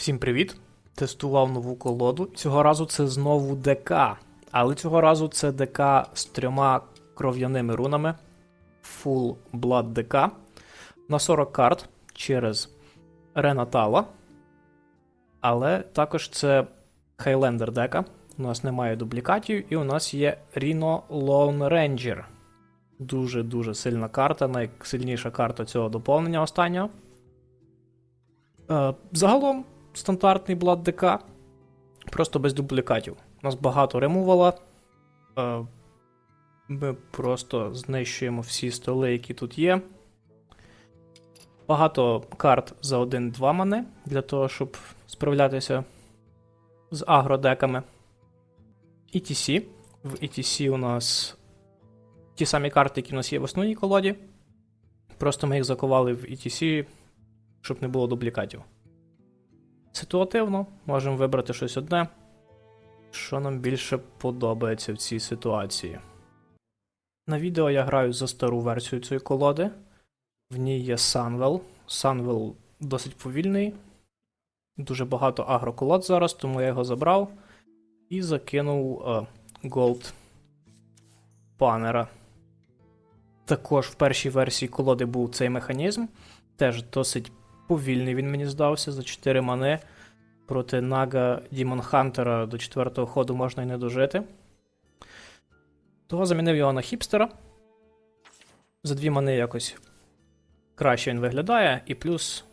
Всім привіт! Тестував нову колоду. Цього разу це знову ДК. Але цього разу це ДК з трьома кров'яними рунами. Full Blood ДК. На 40 карт через Ренатала. Але також це Хайлендер дека. У нас немає дублікатів, і у нас є Rhino Lone Ranger. Дуже-дуже сильна карта, найсильніша карта цього доповнення останнього. Е, загалом стандартний Blood ДК, просто без дублікатів. У нас багато ремувала. Е, ми просто знищуємо всі столи, які тут є. Багато карт за 1-2 мани для того, щоб справлятися з агродеками. ETC. В ETC у нас ті самі карти, які у нас є в основній колоді. Просто ми їх закували в ETC, щоб не було дублікатів. Ситуативно, можемо вибрати щось одне, що нам більше подобається в цій ситуації. На відео я граю за стару версію цієї колоди. В ній є Sunwell. Sunwell досить повільний. Дуже багато агроколод зараз, тому я його забрав і закинув е, Gold панера. Також в першій версії колоди був цей механізм. Теж досить повільний він мені здався за 4 мани. Проти Нага Дімон Хантера до 4 ходу можна й не дожити. Того замінив його на хіпстера. За 2 мани якось краще він виглядає, і плюс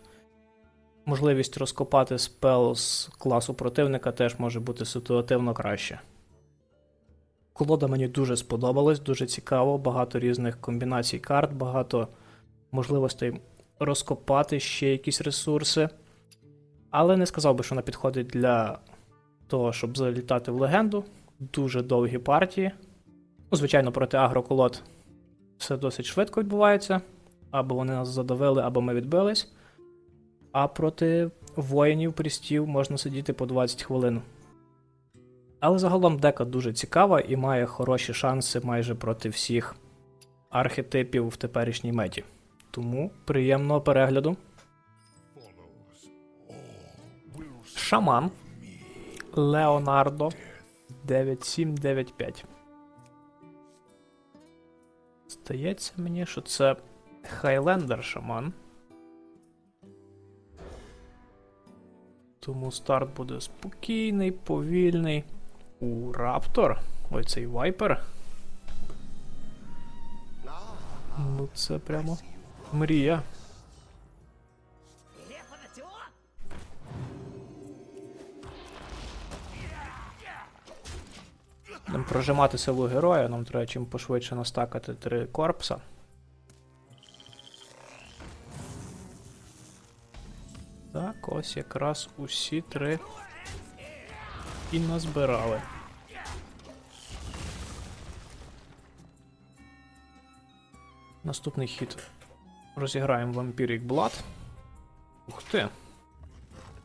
можливість розкопати спел з класу противника теж може бути ситуативно краще. Колода мені дуже сподобалась, дуже цікаво, багато різних комбінацій карт, багато можливостей розкопати ще якісь ресурси. Але не сказав би, що вона підходить для того, щоб залітати в легенду. Дуже довгі партії. Ну, звичайно, проти агроколод все досить швидко відбувається. Або вони нас задавили, або ми відбились. А проти воїнів прістів можна сидіти по 20 хвилин. Але загалом дека дуже цікава і має хороші шанси майже проти всіх архетипів в теперішній меті. Тому приємного перегляду. Шаман Леонардо 9795. Здається мені, що це Хайлендер шаман. Тому старт буде спокійний, повільний. У Раптор. Ой, цей вайпер. Ну, це прямо мрія. Нам прожимати силу героя, нам треба чим пошвидше настакати три корпуса. Так, ось якраз усі три і назбирали. Наступний хід розіграємо Vampiric Blood. Ух ти!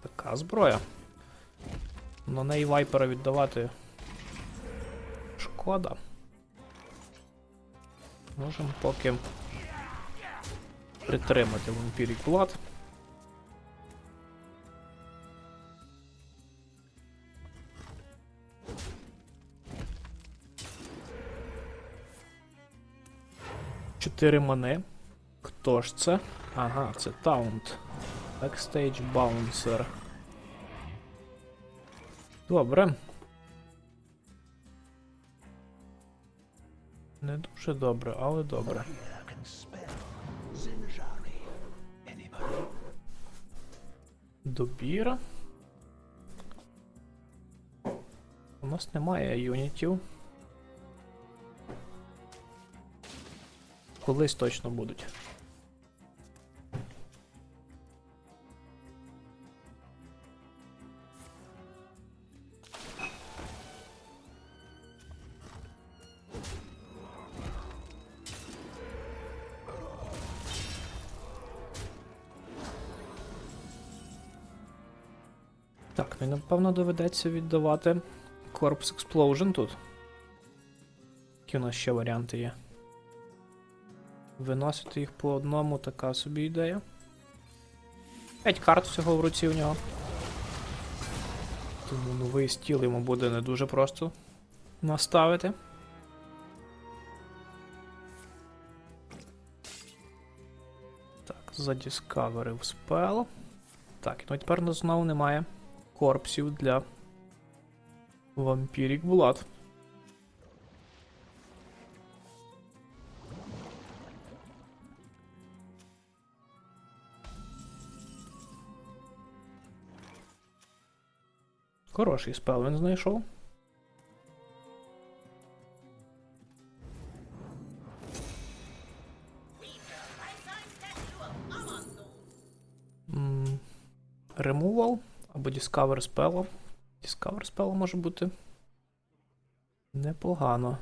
Така зброя. На неї вайпера віддавати шкода. Можемо поки притримати Vampiric Blood. Чотири мани. Хто ж це? Ага, це Таунт. Backstage Bouncer. Добре. Не дуже добре, але добре. Добіра. У нас немає юнітів. Колись точно будуть. Напевно доведеться віддавати Corpse Explosion тут. Які у нас ще варіанти є? Виносити їх по одному, така собі ідея. 5 карт всього в руці у нього. Тому новий стіл йому буде не дуже просто наставити. Так, задіскаверив спел. Так, ну тепер нас знову немає корпсів для Vampiric Blood. Хороший спел він знайшов. Removal або Discover Spell. Discover Spell може бути непогано.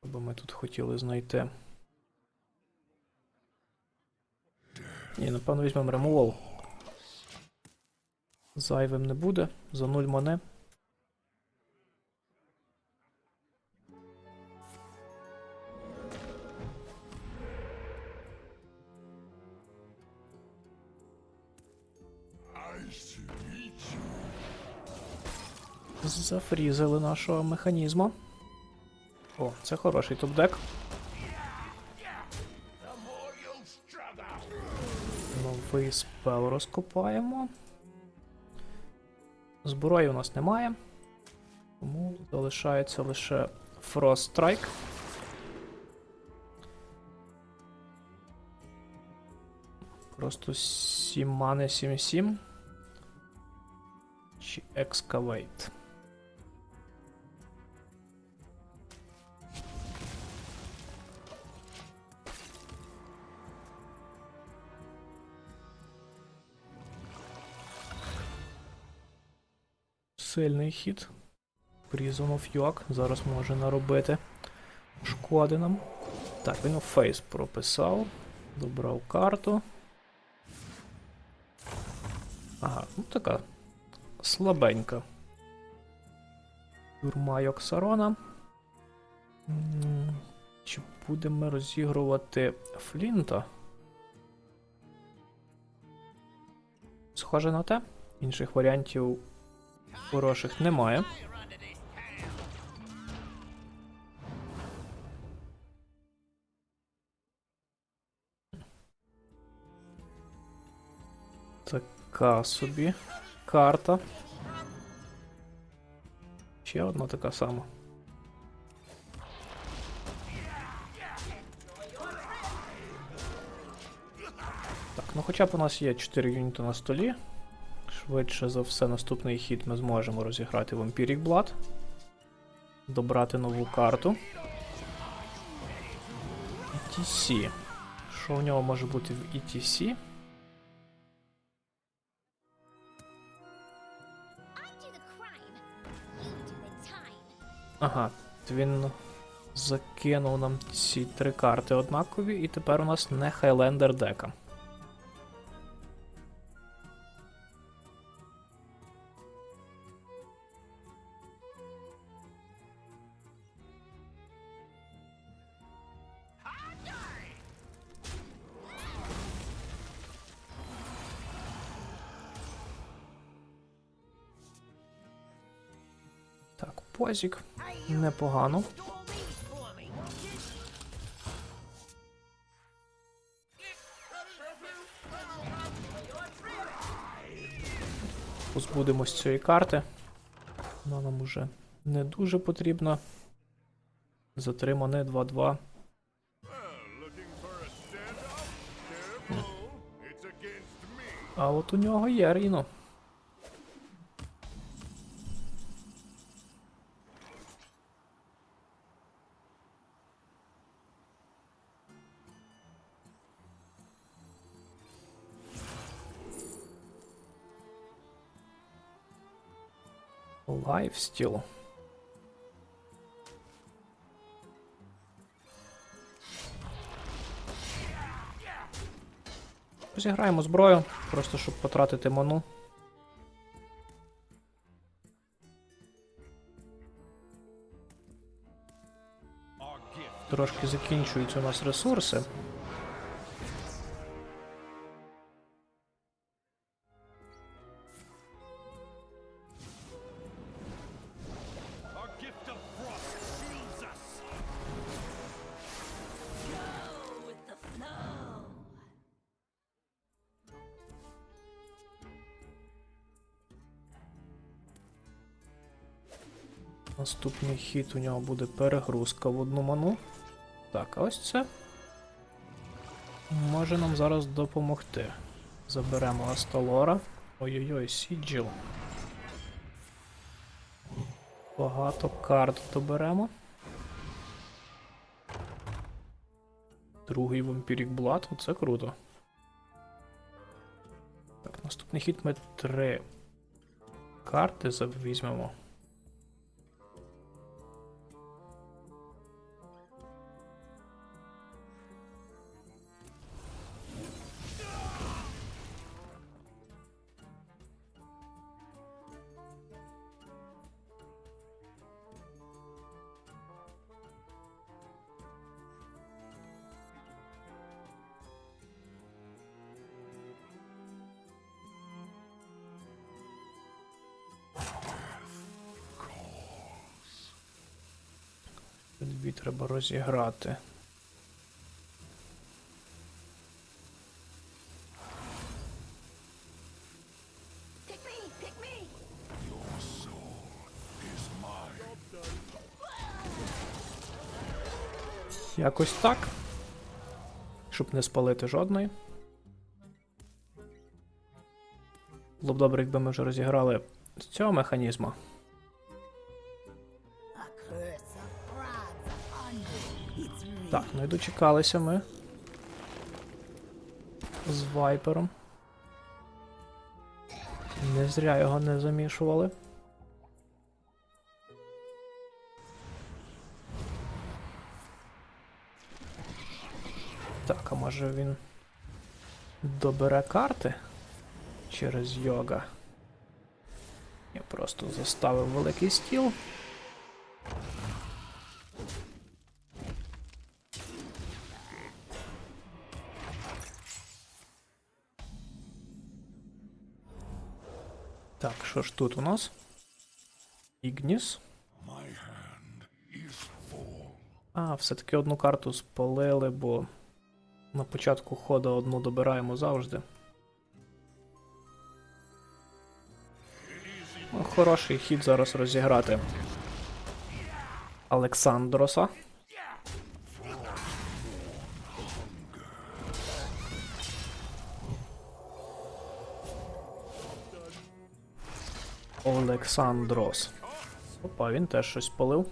Що би ми тут хотіли знайти? Ні, напевно, візьмемо Removal. Зайвим не буде. За 0 моне. Зафрізили нашого механізма. О, це хороший топ-дек. Новий спел розкопаємо. Зброї у нас немає. Тому залишається лише Frost Strike. Просто 7 мани 7-7. Чи Excavate. Сильний хід. Prison of York зараз може наробити шкоди нам. Так, він у фейс прописав. Добрав карту. Ага, ну така слабенька. Юрма Йоксарона. Чи будемо розігрувати Флінта? Схоже на те. Інших варіантів хороших немає. Така собі карта. Ще одна така сама. Так, ну хоча б у нас є 4 юніти на столі. Швидше за все, наступний хід ми зможемо розіграти Vampiric Blood. Добрати нову карту. ETC. Що в нього може бути в ETC? Ага, він закинув нам ці три карти однакові, і тепер у нас не Хайлендер дека. Позік. Непогано. Позбудемось цієї карти. Вона нам уже не дуже потрібна. Затримане 2-2. А от у нього є Ріно. Лайфстіл. Зіграємо зброю, просто щоб потратити ману. Трошки закінчуються у нас ресурси. Хід у нього буде перегрузка в одну ману. Так, а ось це може нам зараз допомогти. Заберемо Асталора. Ой-ой-ой, Сіджіл. Багато карт доберемо. Другий вампірік Блад, оце круто. Так, наступний хід ми три карти візьмемо. Дві треба розіграти. Якось так. Щоб не спалити жодної. Було б добре, якби ми вже розіграли з цього механізму. Ну і дочекалися ми. З вайпером. Не зря його не замішували. Так, а може він добере карти через йога? Я просто заставив великий стіл. Що ж тут у нас? Ігніс. А, все-таки одну карту спалили, бо на початку хода одну добираємо завжди. Ну, хороший хід зараз розіграти. Олександроса. Олександрос. Опа, він теж щось спалив.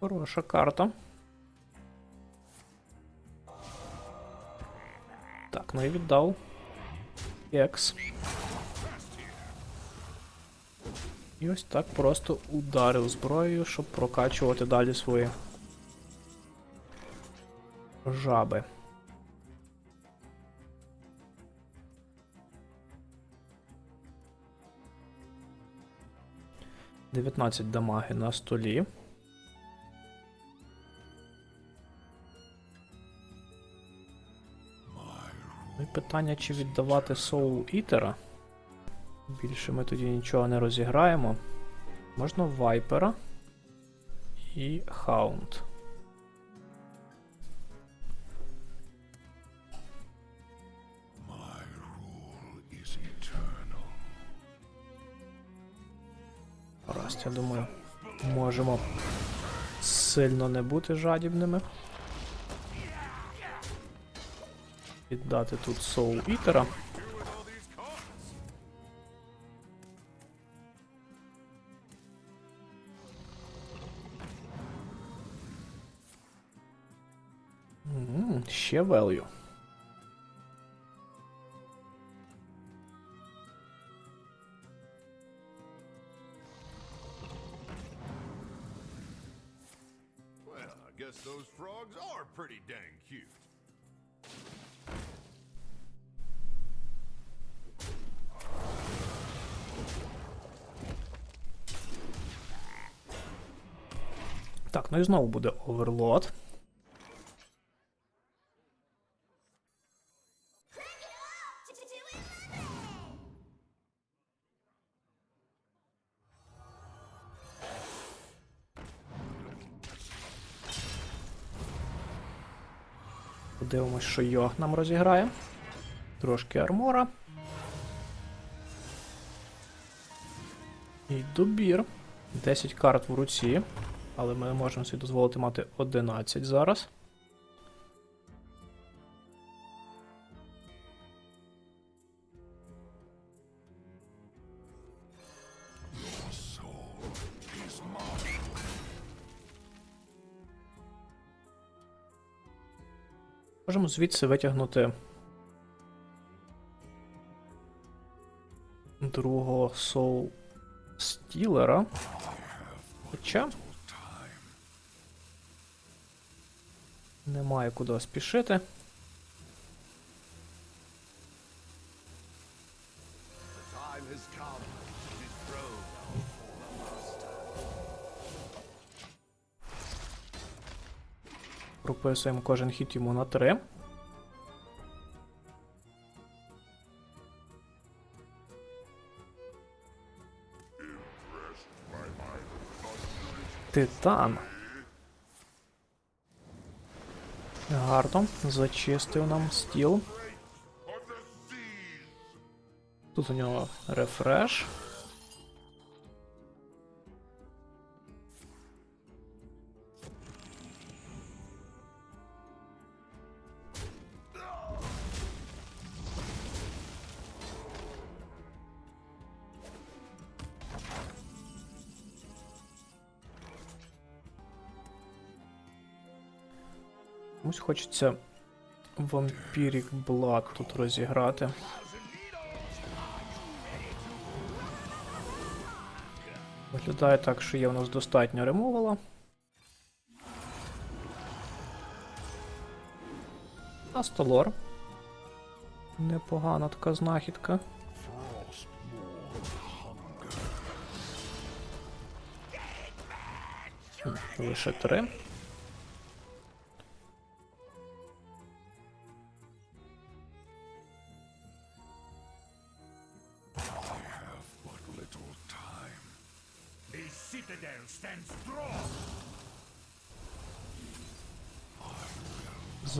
Хороша карта. Так, ну і віддав. Екс. І ось так просто ударив зброєю, щоб прокачувати далі свої жаби. Дев'ятнадцять дамаги на столі. Питання, чи віддавати Соул Ітера. Більше ми тоді нічого не розіграємо. Можна Вайпера і Хаунд. Раз, я думаю, можемо сильно не бути жадібними. Віддати тут Соул Ітера. М, Ще value. Well, I guess those frogs are pretty dang cute. Так, ну і знову буде оверлот. Подивимось, що Йог нам розіграє. Трошки армора. І добір. 10 карт в руці. Але ми можемо собі дозволити мати 11 зараз. Можемо звідси витягнути другого соул стілера. Хоча. Немає куди спішити. Прописуємо кожен хід йому на 3. Титан. Гарно. Зачистив нам стіл. Тут у нього рефреш. Хочеться Vampiric Blood тут розіграти. Виглядає так, що є у нас достатньо ремовала. Астолор. Непогана така знахідка. Лише три.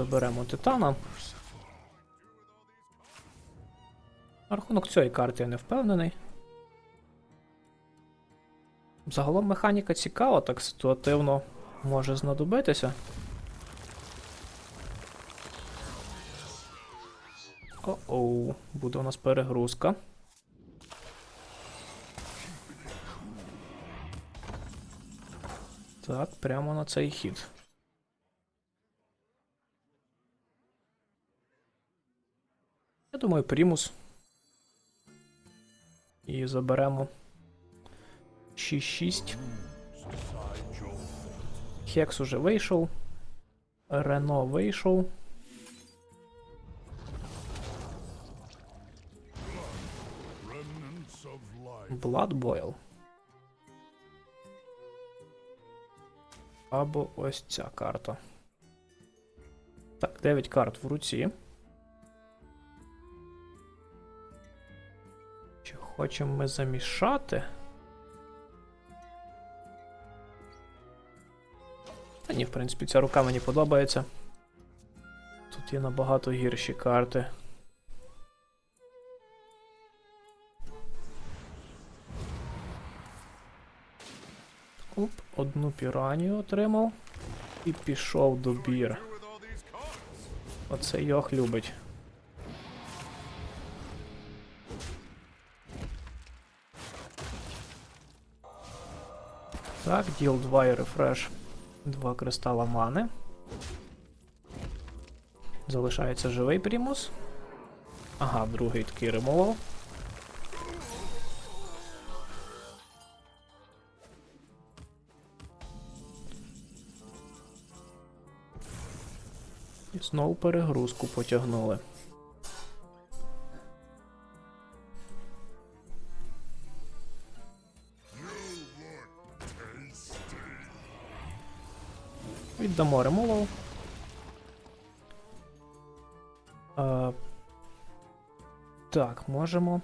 Заберемо титана. На рахунок цієї карти я не впевнений. Загалом механіка цікава, так ситуативно може знадобитися. О-оу, буде у нас перегрузка. Так, прямо на цей хід. Думаю, примус. І заберемо 6-6. Хекс уже вийшов. Рено вийшов. Boil. Або ось ця карта. Так, 9 карт в руці. Хочемо ми замішати? Та ні, в принципі, ця рука мені подобається. Тут є набагато гірші карти. Оп, одну піранію отримав. І пішов до бір. Оце Йох любить. Так, діл 2 і рефреш. Два кристала мани. Залишається живий примус. Ага, другий такий ремовал. І знову перегрузку потягнули. дамо ремовал. Е, так, можемо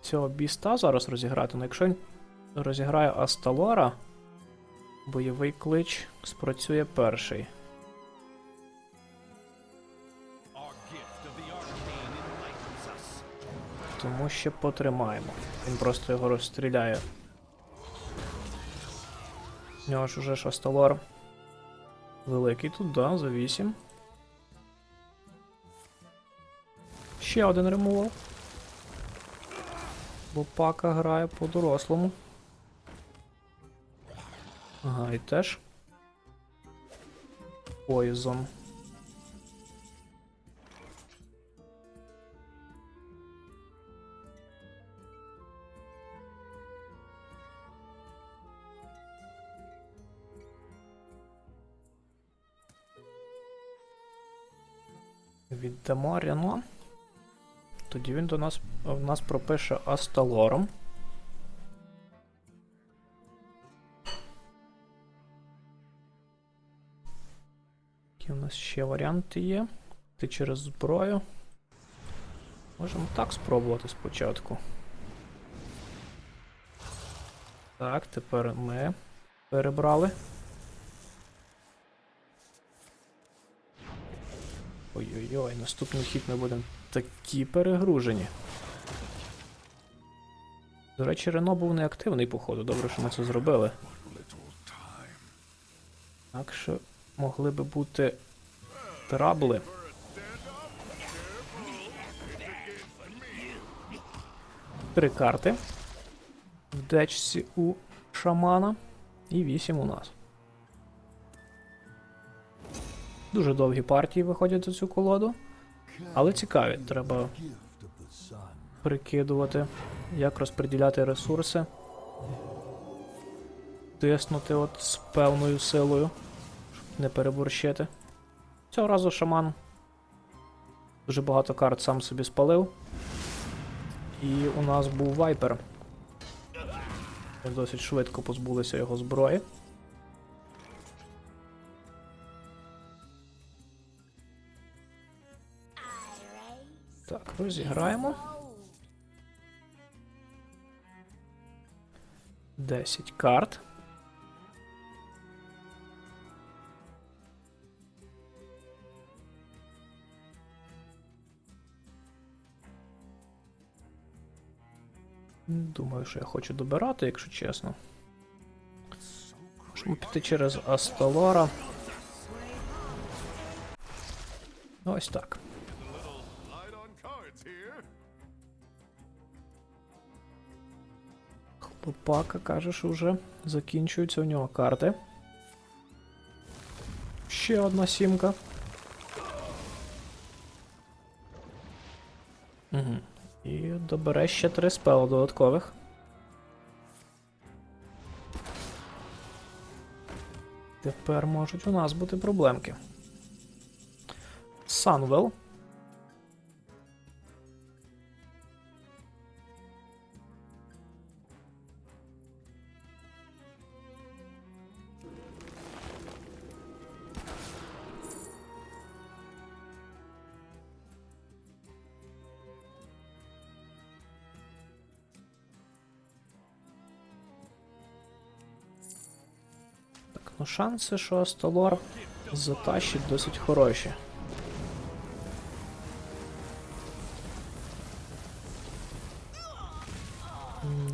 цього біста зараз розіграти, але якщо він розіграє Асталора, бойовий клич спрацює перший. Тому ще потримаємо. Він просто його розстріляє. У нього ж уже ж Асталор. Великий тут, да, за 8. Ще один ремувал. Бо пака грає по-дорослому. Ага, і теж. Poison. Рено. Тоді він до нас в нас пропише Асталором. Які у нас ще варіанти є? Ти через зброю. Можемо так спробувати спочатку. Так, тепер ми перебрали. Ой-ой-ой, наступний хід ми будемо такі перегружені. До речі, Рено був неактивний, походу. Добре, що ми це зробили. Так що могли би бути трабли. Три карти. В дечці у шамана. І вісім у нас. Дуже довгі партії виходять за цю колоду. Але цікаві. Треба прикидувати, як розподіляти ресурси. Тиснути от з певною силою, щоб не переборщити. Цього разу шаман дуже багато карт сам собі спалив. І у нас був вайпер. Ми досить швидко позбулися його зброї. Розіграємо. 10 карт. Думаю, що я хочу добирати, якщо чесно. Можемо піти через Асталора. Ось так. Here. Хлопака каже, що вже закінчуються у нього карти. Ще одна сімка. Угу. І добере ще три спели додаткових. Тепер можуть у нас бути проблемки. Санвел. Ну шанси, що Асталор затащить досить хороші.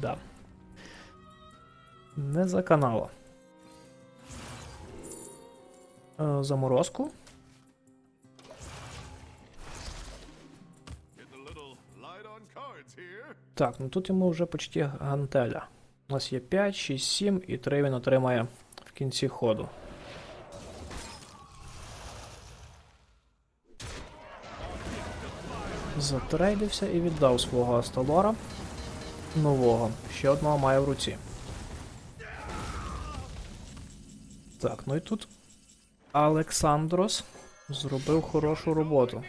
Да. Не заканало. Е, Заморозку. Так, ну тут йому вже почти гантеля. У нас є 5, 6, 7 і 3 він отримає кінці ходу. Затрейдився і віддав свого Асталора нового. Ще одного має в руці. Так, ну і тут Олександрос зробив хорошу роботу.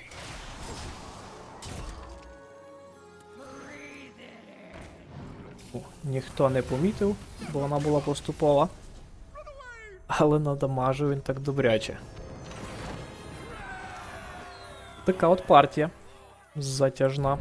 О, Ніхто не помітив, бо вона була поступова. Але надамажив він так добряче. Така от партія. Затяжна.